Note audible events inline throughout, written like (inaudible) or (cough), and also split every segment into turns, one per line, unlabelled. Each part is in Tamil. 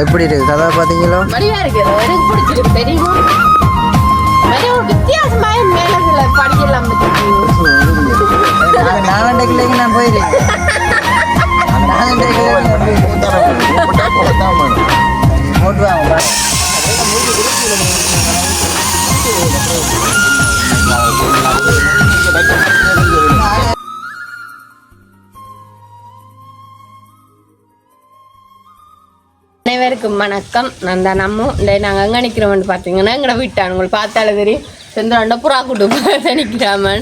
எப்படி இருக்கு கதை பார்த்தீங்களோ?
வடிவா இருக்கு. எனக்கு பிடிச்சிருக்கு. தெரியுமா வேற ஒரு வித்தியாசமா மேல சில படிக்கலாம்
நாலண்டை கிளைக்கு நான் போயிருக்கேன். நாலண்டை போட்டு வாங்க
அனைவருக்கும் வணக்கம். நான் தான் நம்ம இந்த நாங்கள் அங்கே நிற்கிறோம்னு பார்த்தீங்கன்னா எங்களை வீட்டான் உங்களை பார்த்தாலே தெரியும். புறா கூட்டு நிற்கிறாமன்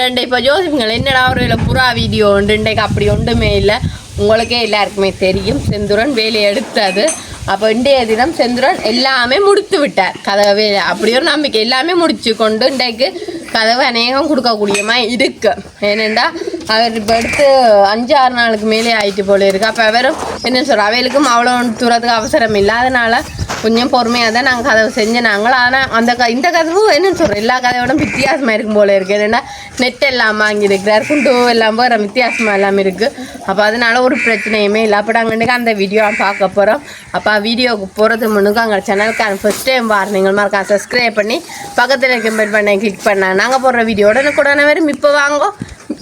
ரெண்டு இப்போ ஜோசிப்புங்கள் என்னடா ஒரு புறா வீடியோ உண்டு? இன்றைக்கு அப்படி ஒன்றுமே இல்லை. உங்களுக்கே எல்லாருக்குமே தெரியும். செந்துரன் வேலையை எடுத்தது. அப்போ இன்றைய தினம் செந்துரன் எல்லாமே முடித்து விட்டார். கதை வேலை அப்படி ஒரு நம்பிக்கை. எல்லாமே முடிச்சு கொண்டு இன்றைக்கு கதவு அநேகம் கொடுக்கக்கூடியமா இருக்கு. ஏனெண்டா அவர் இப்போ எடுத்து அஞ்சு ஆறு நாளுக்கு மேலே ஆயிட்டு போல இருக்கு. அப்போ அவரும் என்ன சொல்ற அவைகளுக்கும் அவ்வளோ தூரத்துக்கு அவசரம் இல்லாதனால கொஞ்சம் பொறுமையாக தான் நாங்கள் கதவு செஞ்ச நாங்கள். ஆனால் அந்த க இந்த கதவு என்னன்னு சொல்கிறோம் எல்லா கதையோடும் வித்தியாசமாக இருக்கும் போல இருக்குது என்னென்னா நெட் எல்லாம் வாங்கியிருக்கிறார் குண்டு எல்லாம் போகிற வித்தியாசமாக எல்லாம் இருக்குது அப்போ அதனால ஒரு பிரச்சனையுமே இல்லை. அப்போ நாங்கள் அந்த வீடியோ பார்க்க போகிறோம் அப்போ வீடியோவுக்கு போகிறது முன்னுக்கு அங்கே சேனலுக்கு ஃபஸ்ட் டைம் பாருங்கள் மறக்கா சப்ஸ்கிரைப் பண்ணி பக்கத்தில் இருக்க பெல் பண்ண கிளிக் பண்ணானா நாங்கள் போடுற வீடியோ உடனுக்குடனே வரும் இப்போ வாங்கோ.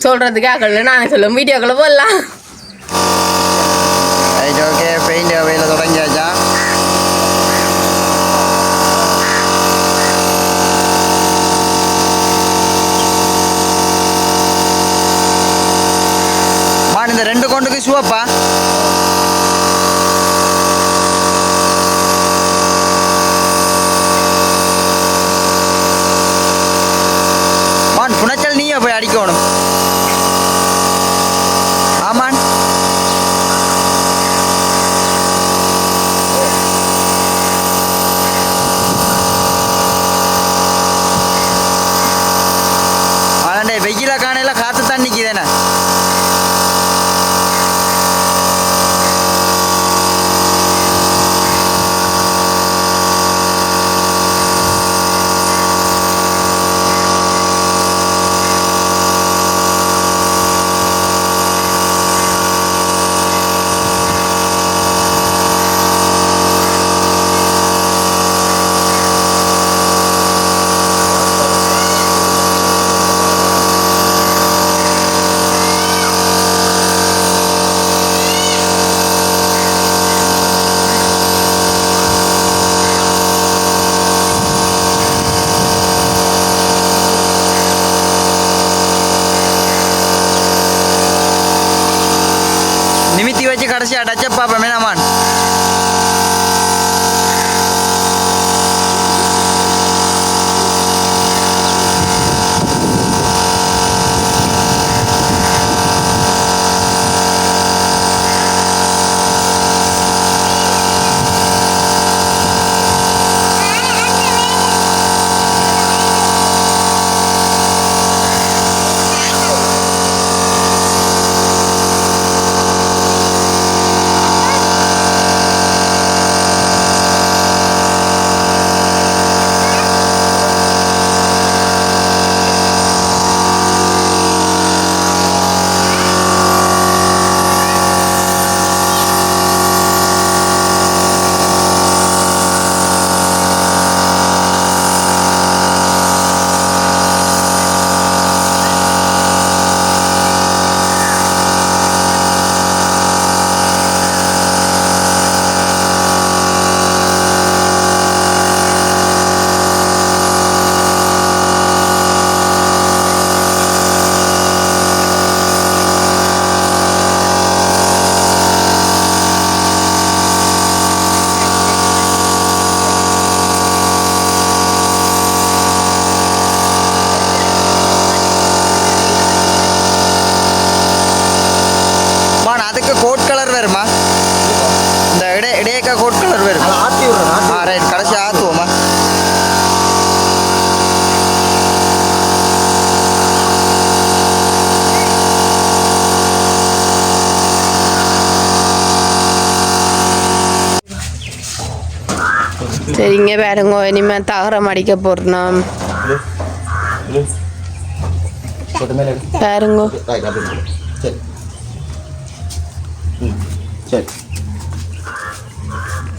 சொல்கிறதுக்காக நானே சொல்லுவோம் வீடியோக்குள்ளே போடலாம்.
ஓகே பெயிண்ட் வேலை தொடங்கியாச்சா? இந்த ரெண்டு கொண்டுக்கு ஷூப்பா மான் புனச்சல் நீயே போய் அடிக்கணும் ఆడసి ఆడ చెప్పా మేనమాన్
சரிங்க பாருங்க இனிமேல் தகரம் அடிக்க
எடு.
பாருங்க.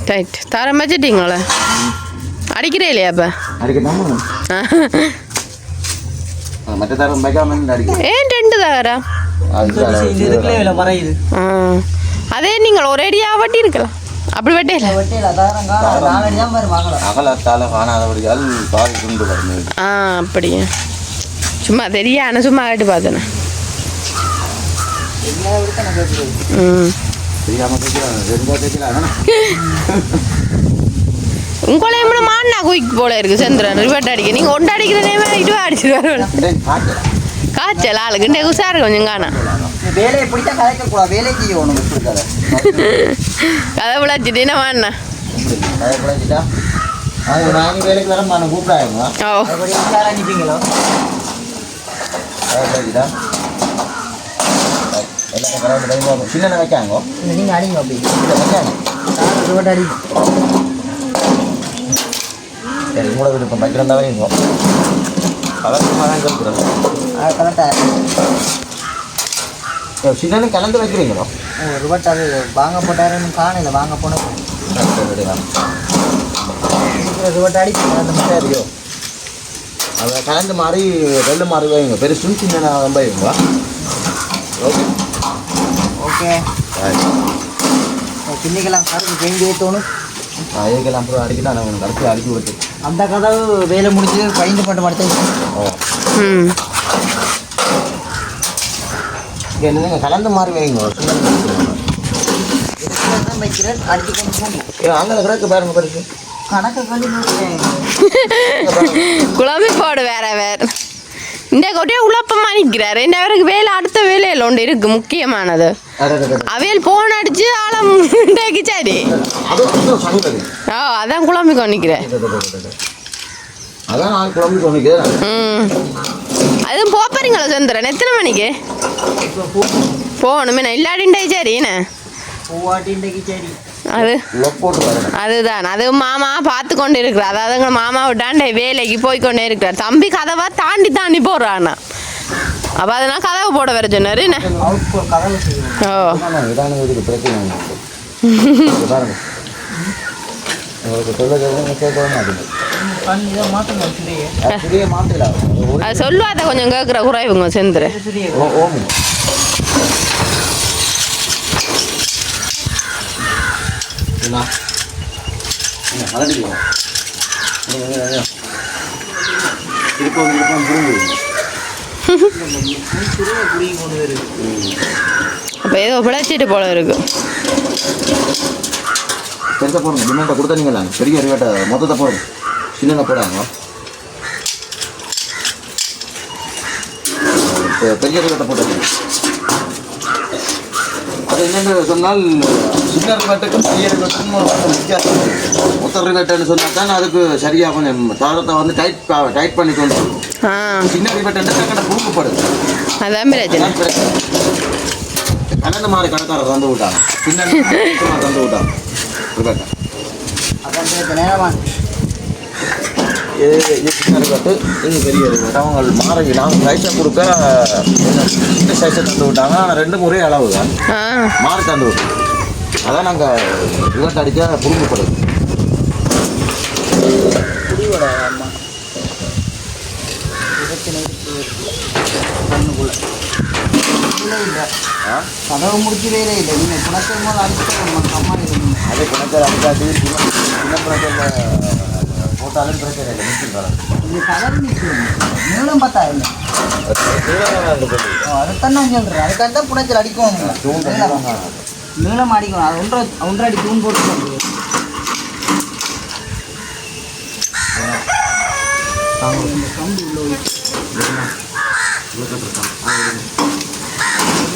ரைட்
தரம் வச்சுட்டீங்களே? அடிக்கிறே இல்லையா அப்போ? ஏன் ரெண்டு தகரா அதே நீங்கள் ஒரேடியாக வட்டி இருக்கலாம் அப்படி வெட்டையில? ஆ அப்படியா சும்மா தெரியாண்ண சும்மா கேட்டு
கேட்கலாம்
உங்களையும் கூட மாண்ணா குயிக் போல இருக்கு சந்திரன். ரிவர்ட் அடிக்க. நீங்கள் ஒன்று அடிக்கிற நேரம் இதுவே அடிச்சுட்டு வரணும் காய்ச்சல் ஆளுக்கு. உஷாரு கொஞ்சம் காணா.
வேலையை பிடிச்சா கலைக்கக்கூடாது வேலை செய்யணும் இருக்காத
கதை விளாச்சிட்டு என்ன வாண்ணா
அவங்க நாங்கள் வேலைக்கு வர நான் கூப்பிடாங்க
ஓ.
அப்படி யார் அனுப்பிங்களோ
சின்ன வைக்காங்க?
நீங்கள் அடிங்க அப்படி.
வைக்காங்க
ரோட் அடி
சரி கூட விருப்பம் கலந்து தான் சின்ன கலந்து வைக்கிறீங்களோ?
ரிவர்ட் அது வாங்க போட்டாருன்னு காணல வாங்க போனோம் ரிவர்ட் அடி அந்த மாதிரி
சரியோ அதை கலந்து மாறி ரெண்டு மாறி வைங்க. பெருசு சின்ன ரொம்ப வைங்களா ஓகே.
ஓகே. பின்னிக்கலாம். கருத்து பெஞ்சு வைத்தோணும்
இதுக்கெல்லாம் அப்புறம் அடிக்கலாம் நான் கருத்து அடிச்சு விட்டு
அந்த கதவு வேலை முடிஞ்சு பயந்து மட்டும் மட்டும்
ஓ.
ம்.
என்னங்க கலந்து மாறி வைங்க.
வைக்கிறேன் அடிச்சு கொண்டு போகணும்
அங்கே கிடக்கு பாருங்க பெருசு
கணக்கு (laughs)
குழம்பு போடு வேற வேற. இந்த கொட்டியா உழப்பமா நிற்கிறாரு இந்த அவருக்கு வேலை அடுத்த வேலையில் ஒன்று இருக்கு முக்கியமானது. அவையல் போன் அடிச்சு ஆழம் சரி ஓ அதான் குழம்பு கொண்டிக்கிறேன்
அதான் குழம்பு சொன்னிக்கிறேன்
ம். அதுவும் போப்பறீங்களா சந்திரன் எத்தனை மணிக்கு? போகணுமே நான் இல்லாடின்டே சரிண்ணே அது அதுதான். அது மாமா பார்த்து கொண்டு இருக்கிறார். அதாவது எங்கள் மாமா விட்டாண்டே வேலைக்கு போய் கொண்டே இருக்கிறார். தம்பி கதவா தாண்டி தாண்டி போடுறாண்ணா அப்போ அதனால் கதவை போட வர சொன்னார் என்ன? ஓ (laughs)
ஆமாம் இதான இதுக்கு பிரச்சனை இல்லை. இங்க பாருங்க உங்களுக்கு சொல்ல சொல்ல கேட்கவே மாட்டேங்குது அது புரிய மாட்டல
அது சொல்லுவாத கொஞ்சம் கேட்குற குறைவுங்க செந்துரு. அப்போ ஏதோ பிழைச்சிட்டு போல இருக்கு.
பெருசாக போடுங்க. டிமாண்டை கொடுத்தனீங்களா பெரிய ரேட்டை மொத்தத்தை போடுங்க. சின்னதை போடாங்க பெரிய ரேட்டை போட்டுருங்க அது என்னென்னு சொன்னால் சின்ன ரேட்டுக்கு பெரிய வித்தியாசம் இருக்கு. மொத்த ரேட்டுன்னு சொன்னால் தான் அதுக்கு சரியாக கொஞ்சம் தாரத்தை வந்து டைட் டைட் பண்ணி கொண்டு சின்ன ரேட்டு டக்குனு புழுக்கப்படுது
அதான் பிரச்சனை.
கலந்த மாதிரி கணக்காரர் தந்து விட்டாங்க. சின்ன தந்து விட்டாங்க. இது இது இது பெரிய அவங்க மாறி நாங்கள் சைஸை கொடுக்க சைஸை தந்து விட்டாங்க ஆனால் ரெண்டும் அளவு தான் மாறி தந்து விட்டோம் அதான் நாங்கள் ரிவர்ட் அடிக்க புரிஞ்சுப்படுது
இல்லை இல்லை கதவு முடிச்சு வேலை இல்லை நீங்கள் குணக்கம் போது நம்ம அம்மா
அதே கணக்கில் அடிக்காது சின்ன பிரச்சனை போட்டாலும் பிரச்சனை இல்லை. நிற்கின்றாங்க
இது கதவு நிற்கணும் நீளம் பார்த்தா இல்லை அதுதான் நான் சொல்கிறேன் அதுக்காக தான் புனைச்சல் அடிக்கணும் நீளம். அடிக்கணும் அது ஒன்றரை ஒன்றரை அடி தூண் போட்டு கம்பி உள்ள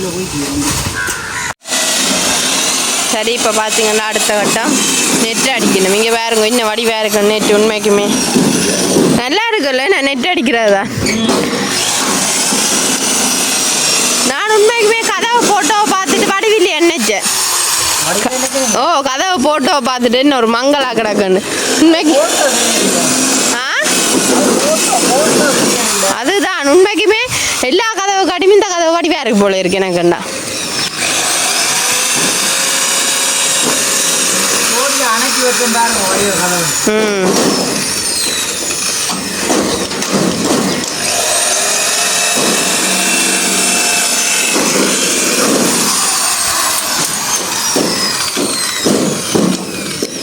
போய் உள்ள.
சரி இப்போ பார்த்தீங்கன்னா அடுத்த கட்டம் நெட் அடிக்கணும். இங்கே வேறுங்க இன்னும் வடி வேறு நெட் உண்மைக்குமே. நல்லா இருக்குல்ல நான் நெட் அடிக்கிறதா? நான் உண்மைக்குமே கதவை ஃபோட்டோவை பார்த்துட்டு வடிவில்லை என்னச்சேன் ஓ கதவை ஃபோட்டோவை பார்த்துட்டு இன்னொரு மங்களா கிடக்குன்னு. உண்மைக்கு ஆ? அதுதான் உண்மைக்குமே எல்லா கதவு காட்டியும் இந்த கதவு வடிவாக இருக்கு போல இருக்கு எனக்குண்டா
போட்டு அணைக்கி வரைக்கும் பாருங்க ஒரே ஒரு கதவு
ம்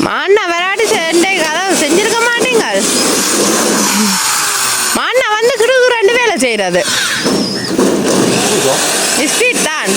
மாண்ணா விளையாடி செஞ்ச கதவு செஞ்சிருக்க மாட்டீங்க மாண்ணா வந்து கிடுகு ரெண்டு வேலை செய்கிறது ஸ்பீட் தான்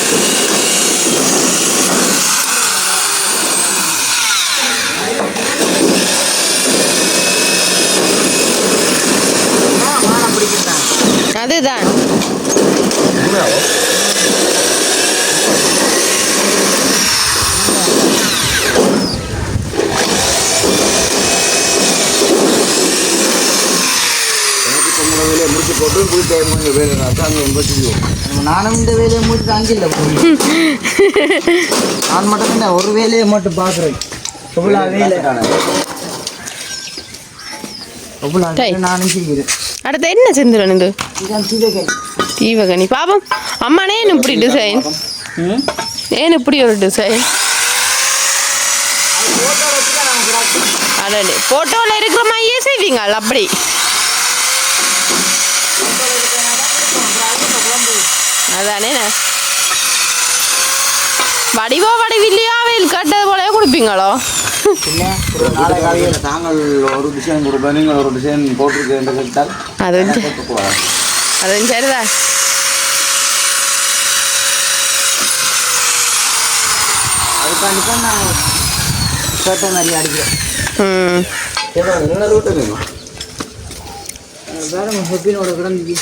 வேலையை முடிச்சு அங்கே செய்வோம்
நானும் இந்த வேலையை முடிச்சு அங்கில்ல நான் மட்டும் தான் ஒரு வேலையை மட்டும் பார்க்குறேன். எவ்வளோ வேலை எவ்வளோ
டேய்.
வேலை நானும் செய்கிறேன்.
அடுத்து என்ன செஞ்சிடணும் இது? தீவகனி. பாப்போம் அம்மானே ஏன் இப்படி டிசைன் ஏன் இப்படி ஒரு டிசைன் அடடே ஃபோட்டோவில் இருக்கிற மாதிரியே செய்வீங்க அப்படி. அதானே வடிவோ வடிவில்லையோ அவையில் கட்டது போலவே கொடுப்பீங்களோ?
பின்ன ஒரு
நாங்கள் டிசைன் கொடுப்போம் நீங்கள் ஒரு டிசைன் போட்டிருக்கேன் கேட்டால்
அது வந்து
கேட்கக்கூடாது
அதுவும் சரிதான்.
அதுக்காண்டி தான் நான் கேட்ட மாதிரி அடிக்கிறேன்.
ம்.
என்ன ரூட்டு வேணும்.
வேற ஹெப்பினோட கிடந்துச்சு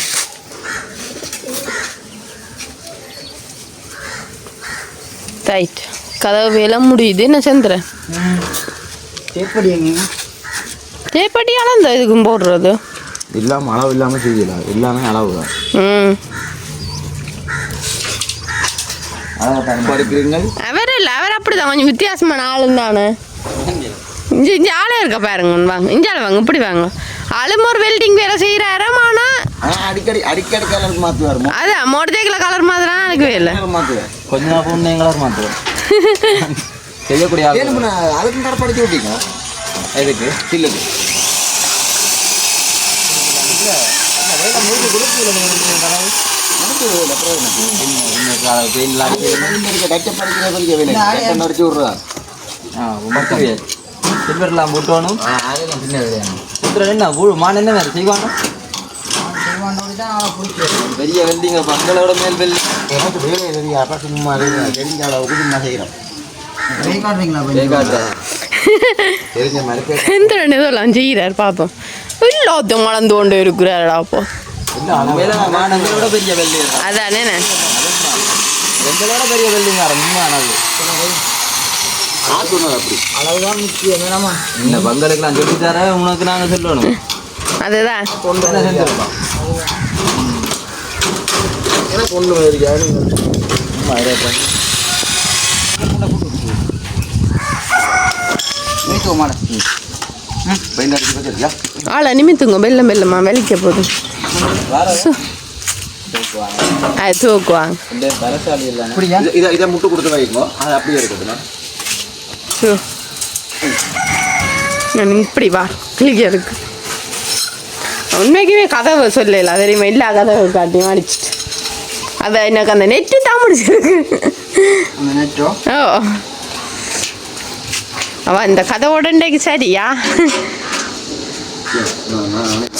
ரைட் கதவு வேலை முடியுது. என்ன சந்திரன் தேப்பட்டி அளந்த இதுக்கும் போடுறது?
இல்லாமல் அளவு இல்லாமல் செய்யலாம் எல்லாமே அளவு தான்.
ம். அவர் இல்லை அவர் அப்படிதான். கொஞ்சம் வித்தியாசமான ஆளுங்க தானே. இஞ்சி இஞ்சி ஆளே இருக்க பாருங்க. வாங்க. இஞ்சால வாங்க. இப்படி வாங்க. ஆளும் ஒரு வெல்டிங் வேலை செய்கிறாராம் ஆனால்
அடிக்கடி அடிக்கடி கலருக்கு மாற்றுவார்
அதான் மோட்டர் சைக்கிள் கலர் தான் எனக்கு வேலை
மாற்றுவார் கொஞ்ச நேரம் எங்களார் மாற்றுவார் செய்யக்கூடிய அதுக்கு தர படிச்சு விட்டீங்க எதுக்கு சில்லுக்கு
சில்வர்லாம் போட்டோணும் என்ன மான் என்ன வேறு செய்வாங்க
செய்வானோடு தான் அவனை பிடிக்கும்
பெரிய வெல்டிங்க பங்களோட மேல் வெல்டிங்
எனக்கு வேலை தெரியாப்பா சும்மா தெரிஞ்ச அளவுக்கு சும்மா செய்கிறோம்
கை காட்டுறீங்களா கொஞ்சம்?
தெரிஞ்ச மாதிரி
எந்த ரெண்டு இதெல்லாம் செய்கிறார் பார்ப்போம் எல்லாத்தையும் வளர்ந்து கொண்டு இருக்கிறாரா அப்போ.
பெரிய வெல்டிங்.
அதானே
எங்களோட பெரிய வெல்டிங் உண்மையானது
ஆத்துனது அப்படி.
அளவுதான் முக்கியம் வேணாமா?
இந்த பங்களுக்கெல்லாம் சொல்லி தர உனக்கு நாங்கள் சொல்லணும்.
அதுதான். ஆளை நிமித்துங்க வெள்ளம் வெள்ளமா வெளிக்க போகுது. அது தூக்குவாங்க
இதை- இதை முட்டு கொடுத்து வைக்கோ. அது அப்படியே இருக்குதுண்ணா
இப்படி வா. கிளிக்க இருக்கு உண்மைக்குமே கதவை சொல்லல தெரியுமா? எல்லா கதவை காட்டி அடிச்சிட்டு அதை எனக்கு அந்த நெட்டு தான் முடிச்சிருக்கு ஓ? அவ இந்த கதவோட இன்றைக்கு சரியா?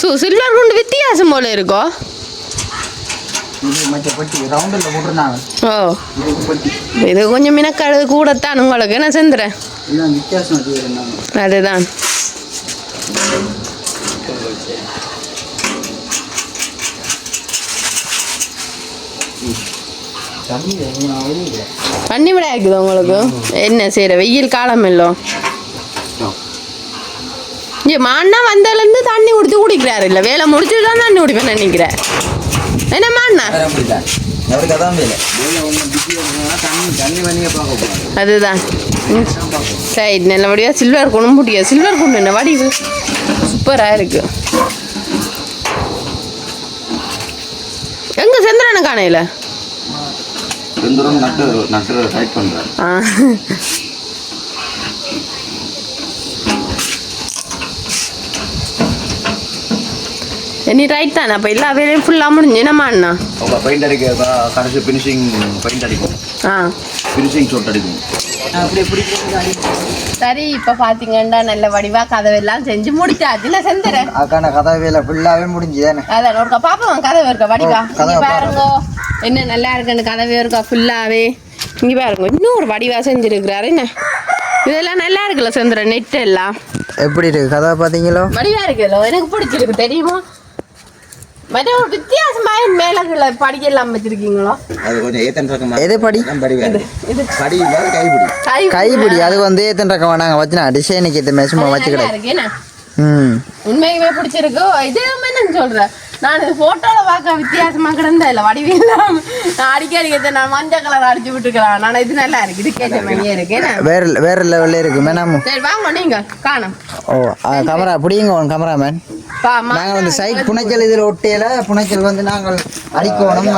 சு சில்வர் குண்டு வித்தியாசம் போல இருக்கோ?
இது
கொஞ்சம் மினக்காடு கூடத்தான் உங்களுக்கு.
வித்தியாசம் வச்சுருந்தாங்க
அதுதான்.
தண்ணி
விட இருக்குது உங்களுக்கு? என்ன செய்யற வெயில் காலம் இல்லை? இங்கே மாண்ணா வந்ததுலேருந்து தண்ணி குடிச்சு குடிக்கிறாரு இல்லை? வேலை முடிச்சுட்டு தான் தண்ணி குடிப்பேன் நினைக்கிறேன். என்ன மாண்ணா அதுதான். சரி நல்லபடியாக சில்வர் குணம் முடியாது சில்வர் குண்டு என்ன வடிவு? சூப்பராக இருக்கு. எங்க சந்திரனை காணையில
செந்துரம் நட்டு நட்டு டைட்
பண்ணுறேன் நீ ரைட் தானே? அப்போ எல்லா வேலையும் ஃபுல்லாக முடிஞ்சு என்னம்மா அண்ணா?
உங்கள் பெயிண்ட் அடிக்க கடைசி ஃபினிஷிங் பெயிண்ட் அடிக்கும்.
ஆ.
ஃபினிஷிங் ஷோட் அடிக்கும்.
சரி இப்ப பாத்தீங்கடா நல்ல வடிவா கதவை எல்லாம் செஞ்சு முடிச்சா இல்ல செந்துறேன்
அக்கான கதவையில ஃபுல்லாவே முடிஞ்சு தானே
அதான் ஒரு பாப்பா கதவை இருக்க? வடிவா. பாருங்க. என்ன நல்லா இருக்குன்னு கதவே இருக்கா ஃபுல்லாவே இங்க பாருங்க இன்னும் ஒரு வடிவா செஞ்சிருக்கிறாரு. என்ன? இதெல்லாம் நல்லா இருக்குல்ல சந்திரன் நெட் எல்லாம்?
எப்படி இருக்கு? கதை பார்த்தீங்களோ?
வடிவா இருக்குல்ல எனக்கு பிடிச்சிருக்கு தெரியுமா? மற்ற ஒரு வித்தியாசமா மேல படிக்கலாம் வச்சிருக்கீங்களோ?
அது கொஞ்சம் ஏத்தன் ரகம்
எது படி?
படி கைப்பிடி.
கைப்பிடி. அது வந்து எத்தனை ரகம் நாங்கள் வச்சுனா டிசைனுக்கு ஏற்ற மாதிரி சும்மா
அது
வச்சு
நல்லா
கிடையாது
இருக்கு என்ன?
ம்.
உண்மையுமே பிடிச்சிருக்கு. இது என்ன சொல்றேன். நான் போட்டோல பார்க்க வித்தியாசமா கிடந்தா இல்ல வடிவில்லாம் நான் அடிக்கடி கேட்ட நான் மஞ்சள் கலர் அடிச்சு விட்டுருக்கலாம். நான் இது நல்லா இருக்கு இது கேட்ட மாதிரியே இருக்கு?
வேற வேற லெவலில் இருக்கு மேனாமு
சரி வாங்க நீங்க காணும்.
ஓ கேமரா பிடிங்க உன் கேமராமேன் நாங்கள் வந்து சைட் புனைச்சல் இதில் ஒட்டியில புனைச்சல் வந்து நாங்கள் அடிக்கணும்.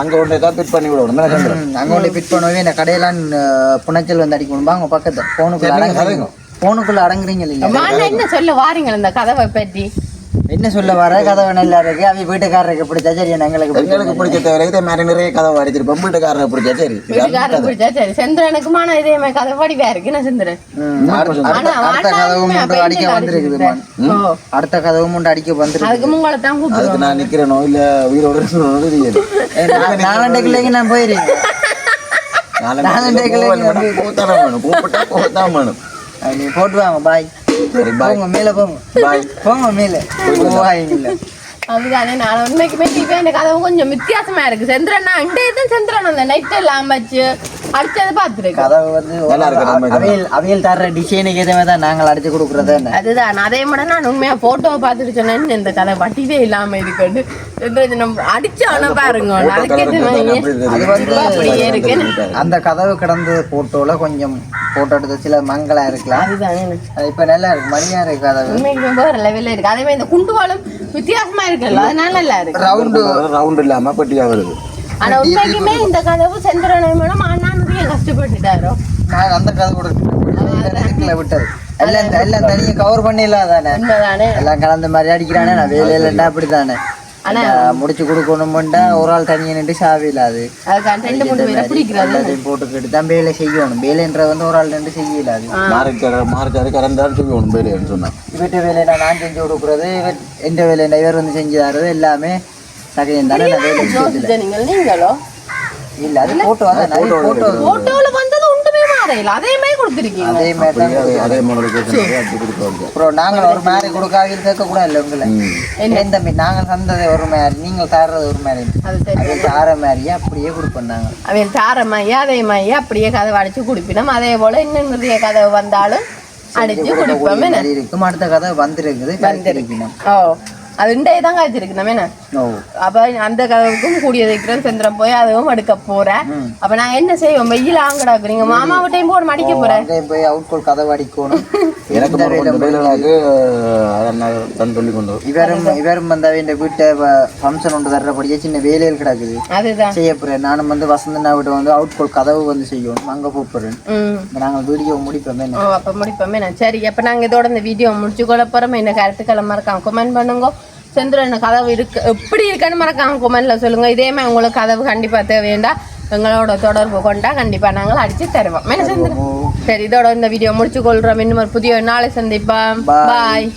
அங்கே ஒன்று ஏதாவது ஃபிட் பண்ணி விடணும் தானே
அங்கே கொண்டு ஃபிட் பண்ணுவே இந்த கடையெல்லாம் புனைச்சல் வந்து அடிக்கணும். வாங்க பக்கத்து ஃபோனுக்குள்ள அடங்குறீங்க. ஃபோனுக்குள்ள அடங்குறீங்க இல்லையா?
என்ன சொல்ல வாரீங்க இந்த கதவை பற்றி?
என்ன சொல்ல வர? கதவை நல்லா இருக்கு அவ வீட்டுக்காரருக்கு பிடிச்சா சரி எங்களுக்கு
எங்களுக்கு பிடிச்ச தேவை இதே மாதிரி நிறைய கதவை அடிச்சிருப்போம். வீட்டுக்காரரை பிடிச்சா சரி.
வீட்டுக்காரர் பிடிச்சா சரி. செந்திரனுக்குமான இதே மாதிரி கதை வடிவா இருக்கு. என்ன செந்திரன்?
அடுத்த கதவும் அடிக்க வந்திருக்குது அடுத்த கதவும் ஒன்று அடிக்க வந்திருக்கு
அதுக்கு உங்களை தான் கூப்பிடுவோம்
நான் நிக்கிறேனோ இல்ல உயிரோட
நாலண்டைக்குள்ளேங்க நான் போயிருக்கேன். நாலண்டைக்குள்ளே
போத்தான வேணும் கூப்பிட்டா போத்தான் வேணும்
நீ போட்டு வாங்க பாய்
சரி பாய்
போங்க மேலே போங்க.
பாய்
போங்க மேலே போவாங்க
அதுதானே நான் உண்மைக்குமே இப்போ இந்த கதவு கொஞ்சம் வித்தியாசமா இருக்கு. செந்திரன் நான் இந்த இதுவும் செந்திரன் அந்த நைட் எல்லாம் வச்சு அடிச்சது பார்த்துருக்கேன்
கதவு வந்து
நல்லா இருக்கு.
அவியல் அவியல் தர்ற டிசைனுக்கு எதுவுமே தான் நாங்கள் அடிச்சு கொடுக்குறது
அதுதான் அதே மட்டும் நான் உண்மையா போட்டோவை பார்த்துட்டு சொன்னேன் இந்த கதை வட்டிவே இல்லாம இருக்குன்னு நம்ம அடிச்சானா பாருங்க அதுக்கேற்ற மாதிரி
அது வந்து
அப்படியே இருக்கு.
அந்த கதவு கிடந்த போட்டோல கொஞ்சம் போட்டோ எடுத்த சில மங்களா இருக்கலாம். இப்ப நல்லா இருக்கு மணியா இருக்கு கதவு.
உண்மைக்கு வேற லெவல்ல இருக்கு. அதே மாதிரி இந்த குண்டுவாலும் வித்தியாசமா இருக்குல்ல அதனால நல்லா இருக்கு.
ரவுண்டு
ரவுண்ட் இல்லாம பெட்டியா வருது.
ஆனா உண்மைக்குமே இந்த கதவு செந்திரனை மேடம் அண்ணா நிறைய கஷ்டப்பட்டுட்டாரோ?
நாங்கள் அந்த கதவு கூட இருக்குல்ல விட்டது. எல்லாம் எல்லாம் தனியாக கவர் பண்ணிடலாம் தானே? எல்லாம் கலந்த மாதிரி அடிக்கிறானே? நான் வேலையிலண்டா அப்படி தானே முடிச்சு கொடுக்கணும்டா ஒரு ஆள் தனியாக நின்று
பிடிக்கிறது
எல்லாத்தையும் போட்டுக்கிட்டு தான் வேலை செய்யணும். வேலைன்ற வந்து ஒரு ஆள் நின்று செய்யல அது
மார்க் கரண்டாரு சொன்னான்.
இவற்ற வேலையை நான் செஞ்சு கொடுக்குறது எந்த வேலையை இவர் வந்து செஞ்சு தரது எல்லாமே சகையும் தானே நான் வேலை செய்யல
யோசிச்ச நீங்கள் நீங்களோ?
இல்ல அது போட்டோ அதான் நிறைய போட்டோ
போட்டோல வந்தது ஒன்றுமே மாறையில அதே மாதிரி கொடுத்துருக்கீங்க.
அதே மாதிரி தான்
அதே
நாங்கள் ஒரு மாதிரி கொடுக்காத கேட்க கூட இல்லை உங்களை. ஏன் தம்பி நாங்கள் தந்தது ஒரு மாதிரி நீங்கள் தர்றது ஒரு மாதிரி.
அது
தார மாதிரியே அப்படியே கொடுப்போம் நாங்கள்
அவன் தாரமாயி அதே மாதிரி அப்படியே கதவை அடிச்சு குடிப்பினோம். அதே போல இன்னும் நிறைய கதவு வந்தாலும் அடிச்சு குடிப்போம். என்ன?
இருக்கும். அடுத்த கதை வந்திருக்குது வந்திருக்கணும்
ஓ. அது இண்டே தான் காய்ச்சிருக்கு நம்ம என்ன? அப்ப அந்த கதவுக்கும் கூடிய வைக்கிறேன் செந்திரம் போய் அதுவும் எடுக்க போறேன் அப்ப நான் என்ன செய்வோம் வெயில் ஆங்கடாக்கு நீங்க மாமா விட்டையும் போட மடிக்க போறேன்
போய் அவுட் கோல் கதை அடிக்கணும். (laughs)
எனக்கு கொஞ்சம் வேலைக்கு அதான் தன் சொல்லி கொண்டு
இவரும் இவரும் வந்து அவன் வீட்டை ஃபங்க்ஷன் ஒன்று தர்றபடியே சின்ன வேலையில் கிடக்குது.
அதுதான்.
செய்ய போறேன். நானும் வந்து வசந்தனா வீட்டை வந்து அவுட் கோல் கதவு வந்து செய்யணும். அங்கே போகிறேன்
ம்.
நாங்கள் வீடியோ முடிப்போம்.
அப்போ முடிப்போமே. நான் சரி அப்போ நாங்கள் இதோட இந்த வீடியோ முடிச்சு கொள்ள போகிறோம் என்ன கருத்துக்களை மறக்காம கமெண்ட் பண்ணுங்க. செந்திரன் கதவு இருக்கு. எப்படி இருக்குன்னு மறக்காம கமெண்ட்ல சொல்லுங்க. இதே மாதிரி உங்களுக்கு கதவு கண்டிப்பாக தேவைண்டா எங்களோட தொடர்பு கொண்டா கண்டிப்பாக நாங்கள் அடிச்சு தருவோம். சரி இதோட இந்த வீடியோ முடிச்சு கொள்றோம் இன்னும் ஒரு புதிய நாளை சந்திப்போம். பாய்